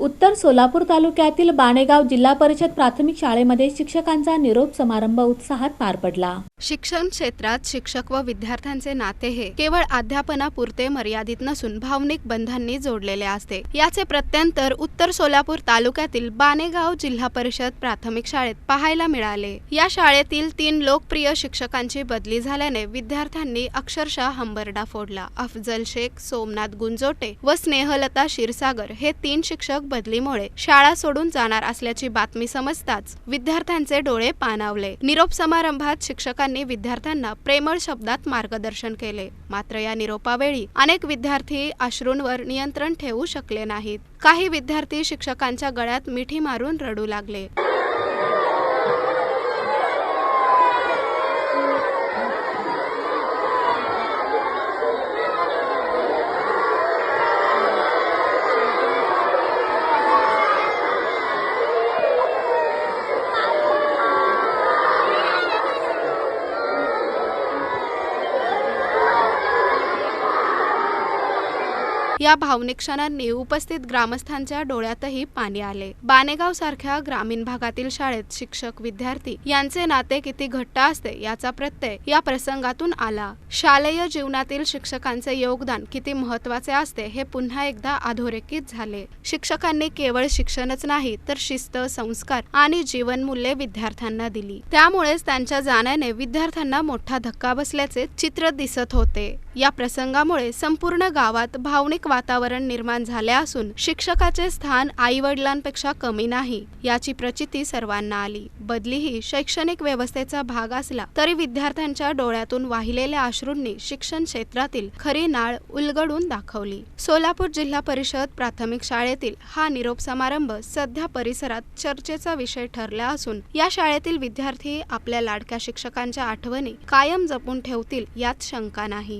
उत्तर सोलापूर तालुक्यातील बाणेगाव जिल्हा परिषद प्राथमिक शाळेमध्ये शिक्षकांचा निरोप समारंभ उत्साहात पार पडला. शिक्षण क्षेत्रात शिक्षक व विद्यार्थ्यांचे नाते हे केवळ अध्यापनापुरते मर्यादित नसून भावनिक बंधांनी जोडलेले असते. याचे प्रत्यंतर उत्तर सोलापूर तालुक्यातील बाणेगाव जिल्हा परिषद प्राथमिक शाळेत पाहायला मिळाले. या शाळेतील तीन लोकप्रिय शिक्षकांची बदली झाल्याने विद्यार्थ्यांनी अक्षरशः हंबरडा फोडला. अफजल शेख सोमनाथ गुंजोटे व स्नेहलता क्षीरसागर हे तीन शिक्षक बदलीमुळे शाळा सोडून जाणार असल्याची बातमी समजताच विद्यार्थ्यांचे डोळे पाणावले. निरोप समारंभात शिक्षकांनी विद्यार्थ्यांना प्रेमळ शब्दात मार्गदर्शन केले. मात्र या निरोपावेळी अनेक विद्यार्थी अश्रूंवर नियंत्रण ठेवू शकले नाहीत. काही विद्यार्थी शिक्षकांच्या गळ्यात मिठी मारून रडू लागले. या भावनिक क्षणांनी उपस्थित ग्रामस्थांच्या डोळ्यातही पाणी आले. बानेगाव सारख्या ग्रामीण भागातील शाळेत शिक्षक विद्यार्थी यांचे नाते किती घट्ट असते याचा प्रत्यय या प्रसंगातून आला. शालेय जीवनातील शिक्षकांचे योगदान किती महत्त्वाचे असते हे पुन्हा एकदा अधोरेखित झाले. शिक्षकांनी केवळ शिक्षणच नाही तर शिस्त संस्कार आणि जीवनमूल्ये विद्यार्थ्यांना दिली. त्यामुळेच त्यांच्या जाण्याने विद्यार्थ्यांना मोठा धक्का बसल्याचे चित्र दिसत होते. या प्रसंगामुळे संपूर्ण गावात भावनिक वातावरण निर्माण झाले असून शिक्षकाचे स्थान आई वडिलांपेक्षा कमी नाही याची प्रचिती सर्वांना आली. बदली ही शैक्षणिक व्यवस्थेचा भाग असला तरी विद्यार्थ्यांच्या डोळ्यातून वाहिलेल्या अश्रूंनी शिक्षण क्षेत्रातील खरी नाळ उलगडून दाखवली. सोलापूर जिल्हा परिषद प्राथमिक शाळेतील हा निरोप समारंभ सध्या परिसरात चर्चेचा विषय ठरला असून या शाळेतील विद्यार्थी आपल्या लाडक्या शिक्षकांच्या आठवणी कायम जपून ठेवतील यात शंका नाही.